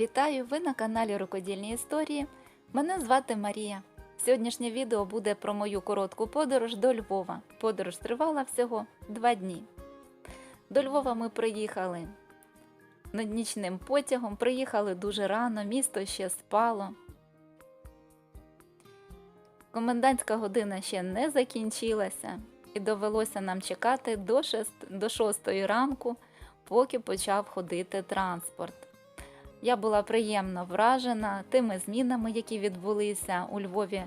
Вітаю! Ви на каналі Рукодільні історії. Мене звати Марія. Сьогоднішнє відео буде про мою коротку подорож до Львова. Подорож тривала всього два дні. До Львова ми приїхали нічним потягом, приїхали дуже рано, місто ще спало. Комендантська година ще не закінчилася, і довелося нам чекати до 6, до 6 ранку, поки почав ходити транспорт. Я була приємно вражена тими змінами, які відбулися у Львові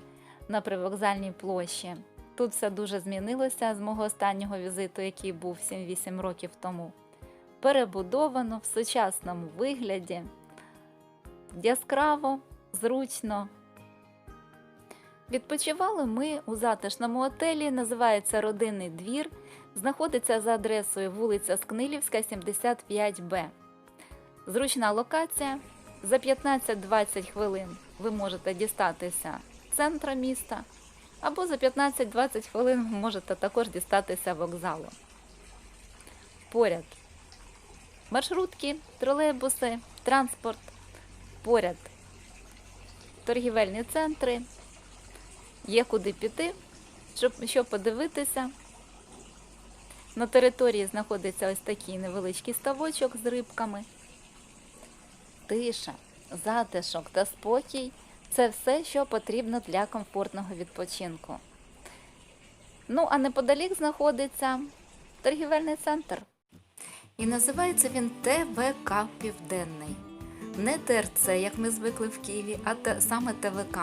на привокзальній площі. Тут все дуже змінилося з мого останнього візиту, який був 7-8 років тому. Перебудовано в сучасному вигляді, яскраво, зручно. Відпочивали ми у затишному отелі, називається Родинний двір, знаходиться за адресою вулиця Скнилівська, 75Б. Зручна локація. За 15-20 хвилин ви можете дістатися центра міста, або за 15-20 хвилин ви можете також дістатися вокзалу. Поряд маршрутки, тролейбуси, транспорт, поряд торгівельні центри. Є куди піти, щоб що подивитися. На території знаходиться ось такий невеличкий ставочок з рибками. Тиша, затишок та спокій це все, що потрібно для комфортного відпочинку. Ну, а неподалік знаходиться торгівельний центр. І називається він ТВК Південний. Не ТРЦ, як ми звикли в Києві, а те- саме ТВК.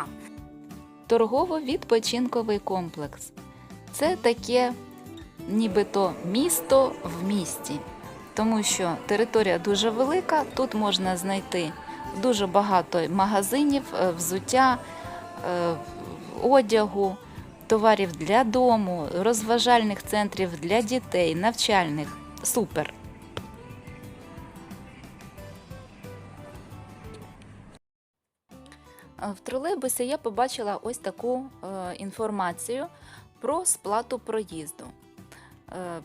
Торгово-відпочинковий комплекс. Це таке нібито місто в місті, тому що територія дуже велика, тут можна знайти дуже багато магазинів, е, взуття, е, одягу, товарів для дому, розважальних центрів для дітей, навчальних. Супер! Е, В тролейбусі я побачила ось таку інформацію про сплату проїзду. Е,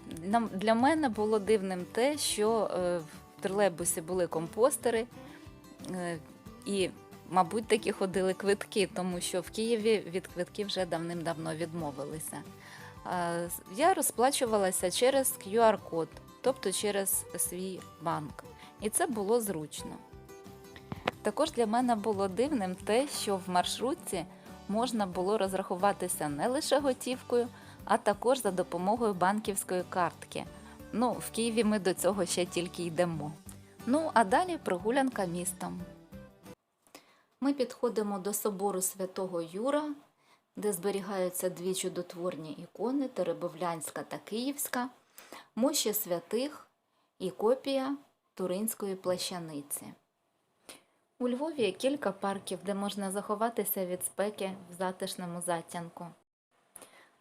Для мене було дивним те, що е, в тролейбусі були компостери, е, і, мабуть, такі ходили квитки, тому що в Києві від квитків вже давним-давно відмовилися. Я розплачувалася через QR-код, тобто через свій банк. І це було зручно. Також для мене було дивним те, що в маршрутці можна було розрахуватися не лише готівкою, а також за допомогою банківської картки. Ну, в Києві ми до цього ще тільки йдемо. Ну, а далі прогулянка містом. Ми підходимо до собору святого Юра, де зберігаються дві чудотворні ікони Теребовлянська та Київська, мощі святих і копія Туринської плащаниці. У Львові є кілька парків, де можна заховатися від спеки в затишному затінку.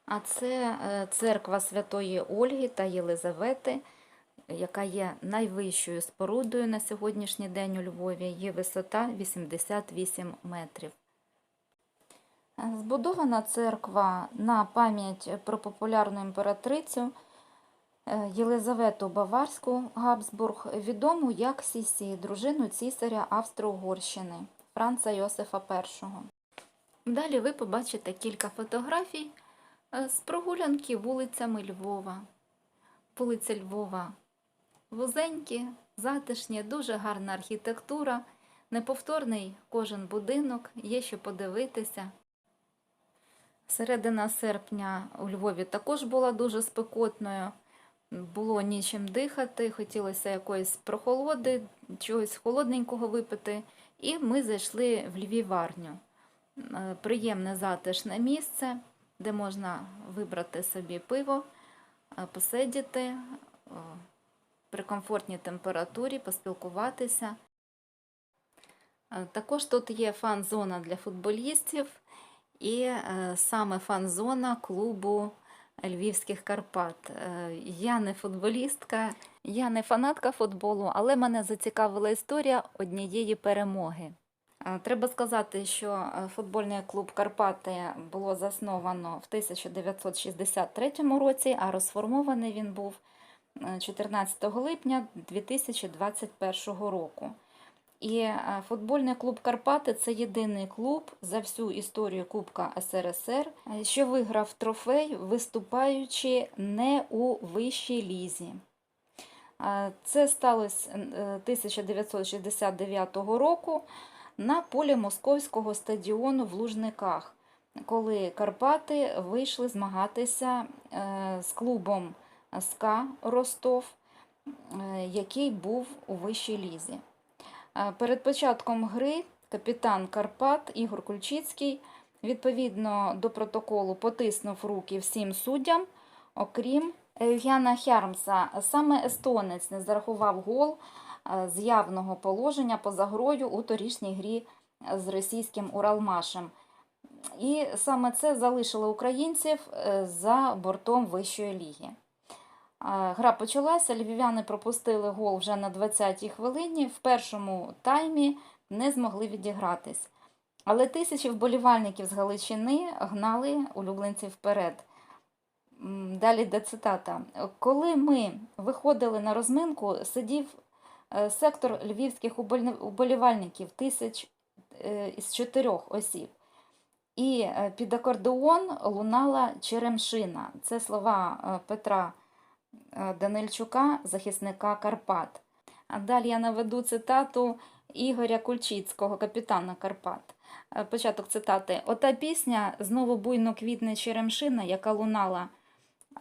А це е, церква Святої Ольги та Єлизавети, яка є найвищою спорудою на сьогоднішній день у Львові. Її висота 88 метрів. Збудована церква на пам'ять про популярну імператрицю е, Єлизавету Баварську Габсбург, відому як Сісі, дружину цісаря Австро-Угорщини Франца Йосифа І. Далі ви побачите кілька фотографій з прогулянки вулицями Львова. Вулиця Львова вузенькі, затишні, дуже гарна архітектура, неповторний кожен будинок, є що подивитися. Середина серпня у Львові також була дуже спекотною. Було нічим дихати, хотілося якоїсь прохолоди, чогось холодненького випити. І ми зайшли в Львіварню. Е, Приємне затишне місце, де можна вибрати собі пиво, е, посидіти е, при комфортній температурі, поспілкуватися. Е, Також тут є фан-зона для футболістів і саме фан-зона клубу Львівських Карпат. Я не футболістка, я не фанатка футболу, але мене зацікавила історія однієї перемоги. Е, Треба сказати, що е, футбольний клуб Карпати було засновано в 1963 році, а розформований він був е, 14 липня 2021 року. І е, футбольний клуб Карпати це єдиний клуб за всю історію Кубка СРСР, е, що виграв трофей, виступаючи не у вищій лізі. Е, Це сталося е, 1969 року на полі Московського стадіону в Лужниках, коли Карпати вийшли змагатися е, з клубом СКА Ростов, е, який був у вищій лізі. Е, Перед початком гри капітан Карпат Ігор Кульчицький відповідно до протоколу потиснув руки всім суддям, окрім Евгена Хярмса. Саме естонець не зарахував гол з явного положення поза грою у торішній грі з російським Уралмашем. І саме це залишило українців е, за бортом вищої ліги. Е, Гра почалася, львів'яни пропустили гол вже на 20-й хвилині. В першому таймі не змогли відігратись. Але тисячі вболівальників з Галичини гнали улюбленців вперед. Далі йде цитата. Коли ми виходили на розминку, сидів е, сектор львівських уболівальників тисяч е, із чотирьох осіб. І е, під акордеон лунала Черемшина. Це слова е, Петра е, Данильчука, захисника Карпат. А далі я наведу цитату Ігоря Кульчицького, капітана Карпат. Е, Початок цитати: Ота пісня знову буйно квітне Черемшина, яка лунала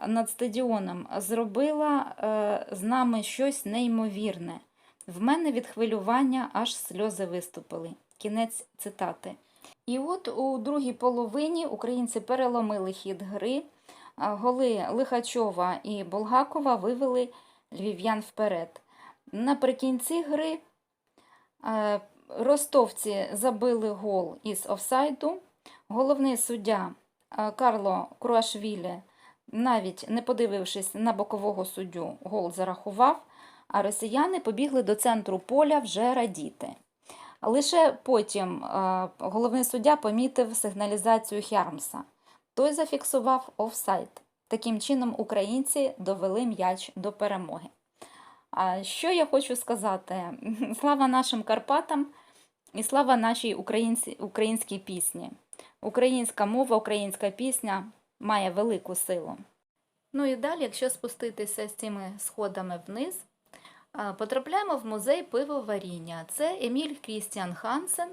над стадіоном, зробила е, з нами щось неймовірне. В мене від хвилювання аж сльози виступили. Кінець цитати. І от у другій половині українці переломили хід гри. Голи Лихачова і Булгакова вивели львів'ян вперед. Наприкінці гри е, ростовці забили гол із офсайду. Головний суддя е, Карло Круашвілі, навіть не подивившись на бокового суддю, гол зарахував, а росіяни побігли до центру поля вже радіти. Лише потім е, головний суддя помітив сигналізацію Хярмса. Той зафіксував офсайд. Таким чином, українці довели м'яч до перемоги. А що я хочу сказати? Слава нашим Карпатам і слава нашій українській пісні. Українська мова, українська пісня має велику силу. Ну і далі, якщо спуститися з цими сходами вниз, Потрапляємо в музей пивоваріння. Це Еміль Крістіан Хансен,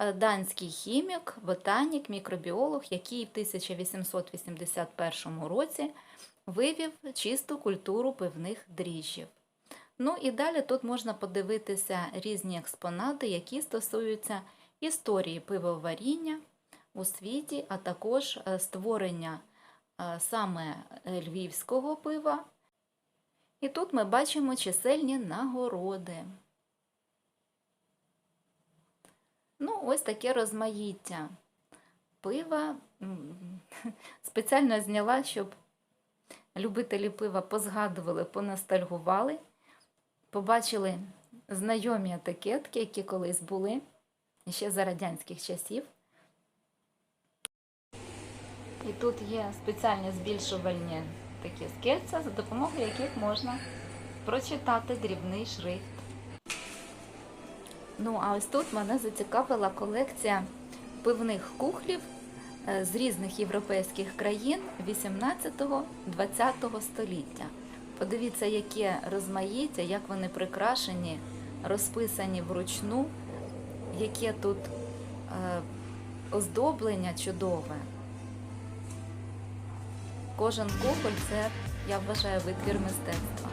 е, данський хімік, ботанік, мікробіолог, який в 1881 році вивів чисту культуру пивних дріжджів. Ну і далі тут можна подивитися різні експонати, які стосуються історії пивоваріння у світі, а також е, створення е, саме львівського пива і тут ми бачимо чисельні нагороди. Ну, ось таке розмаїття. Пива спеціально зняла, щоб любителі пива позгадували, поностальгували, побачили знайомі етикетки, які колись були ще за радянських часів. І тут є спеціальні збільшувальні такі скельця, за допомогою яких можна прочитати дрібний шрифт. Ну, а ось тут мене зацікавила колекція пивних кухлів е, з різних європейських країн 18-20 століття. Подивіться, яке розмаїття, як вони прикрашені, розписані вручну, яке тут е, оздоблення чудове. Кожен кухоль це, я вважаю, витвір мистецтва.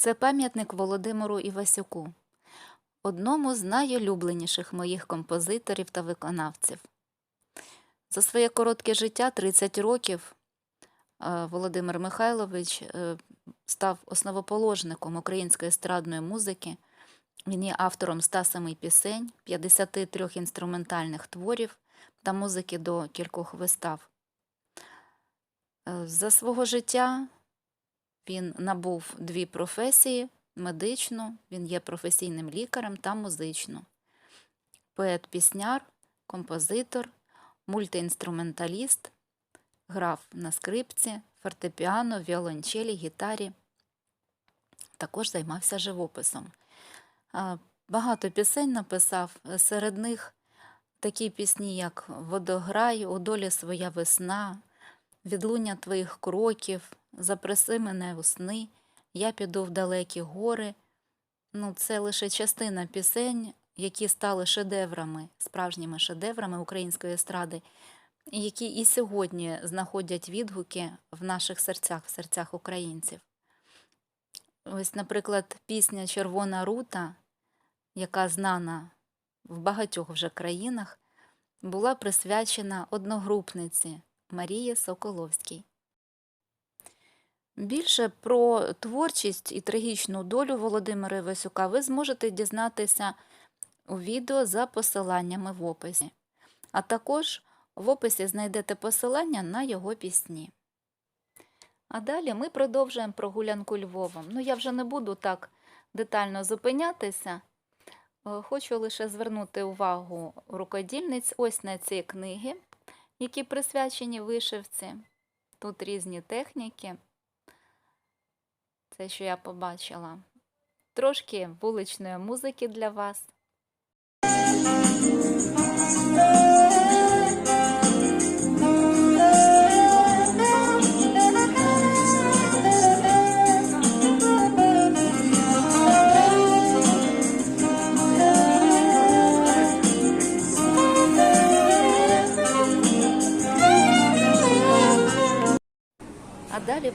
Це пам'ятник Володимиру Івасюку, одному з найулюбленіших моїх композиторів та виконавців. За своє коротке життя 30 років е, Володимир Михайлович е, став основоположником української естрадної музики. Він є автором 107 пісень, 53 інструментальних творів та музики до кількох вистав. Е, За свого життя він набув дві професії: медичну, він є професійним лікарем та музичну. Поет-пісняр, композитор, мультиінструменталіст, грав на скрипці, фортепіано, віолончелі, гітарі. Також займався живописом. Багато пісень написав, серед них такі пісні, як Водограй, У долі своя весна, Відлуння твоїх кроків, Запроси мене у сни, Я піду в далекі гори. Ну, це лише частина пісень, які стали шедеврами, справжніми шедеврами української естради, які і сьогодні знаходять відгуки в наших серцях, в серцях українців. Ось, наприклад, пісня Червона рута, яка знана в багатьох вже країнах, була присвячена одногрупниці Марії Соколовській. Більше про творчість і трагічну долю Володимира Івасюка ви зможете дізнатися у відео за посиланнями в описі. А також в описі знайдете посилання на його пісні. А далі ми продовжуємо прогулянку Львовом. Ну, я вже не буду так детально зупинятися. Е, Хочу лише звернути увагу рукодільниць ось на ці книги, які присвячені вишивці. Тут різні техніки. Це, що я побачила. Трошки вуличної музики для вас.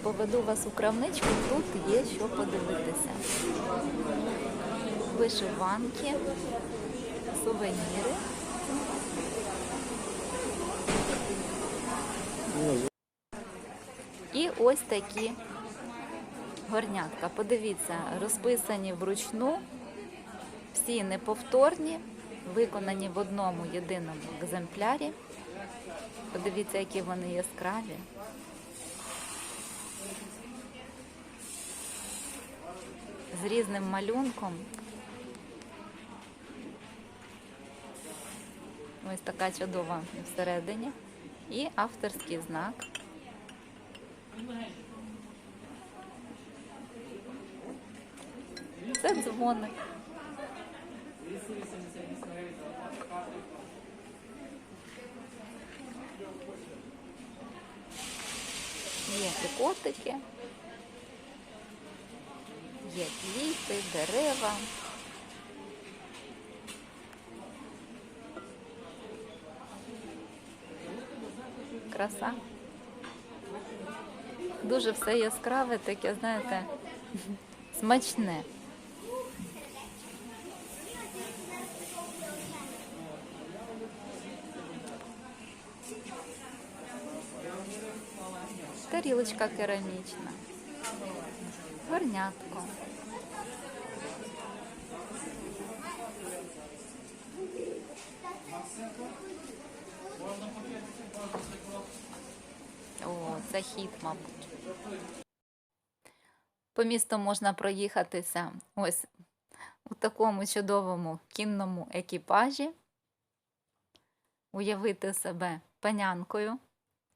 Поведу вас у крамничку, тут є що подивитися. Вишиванки, сувеніри. І ось такі горнятка. Подивіться, розписані вручну, всі неповторні, виконані в одному єдиному екземплярі. Подивіться, які вони яскраві. З різним малюнком. Ось така чудова всередині. І авторський знак. Це дзвоник. Є і котики. Є квіти, дерева. Краса. Дуже все яскраве, таке, знаєте, смачне. Тарілочка керамічна. Горнятко. О, це хід, мабуть. По місту можна проїхатися ось у такому чудовому кінному екіпажі, уявити себе панянкою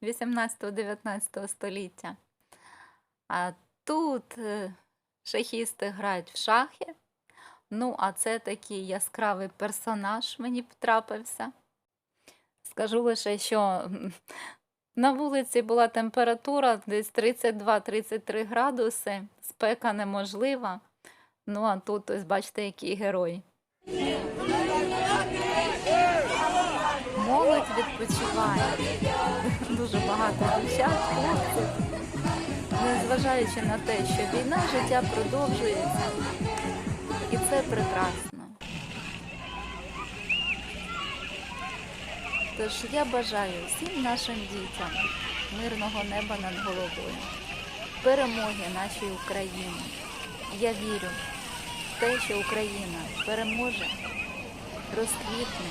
18-19 століття. А тут е, шахісти грають в шахи. Ну, а це такий яскравий персонаж мені потрапився. Скажу лише, що на вулиці була температура десь 32-33 градуси, спека неможлива. Ну, а тут, ось бачите, який герой. Молодь відпочиває. Дуже багато дівчат, незважаючи на те, що війна, життя продовжується. І це прекрасно. Тож я бажаю всім нашим дітям мирного неба над головою, перемоги нашій Україні. Я вірю в те, що Україна переможе, розквітне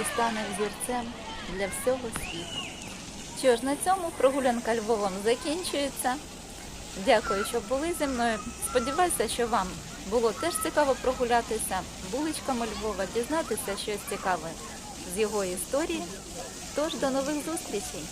і стане взірцем для всього світу. Що ж, на цьому прогулянка Львовом закінчується. Дякую, що були зі мною. Сподіваюся, що вам було теж цікаво прогулятися вуличками Львова, дізнатися щось цікаве з його історії. Тож до нових зустрічей!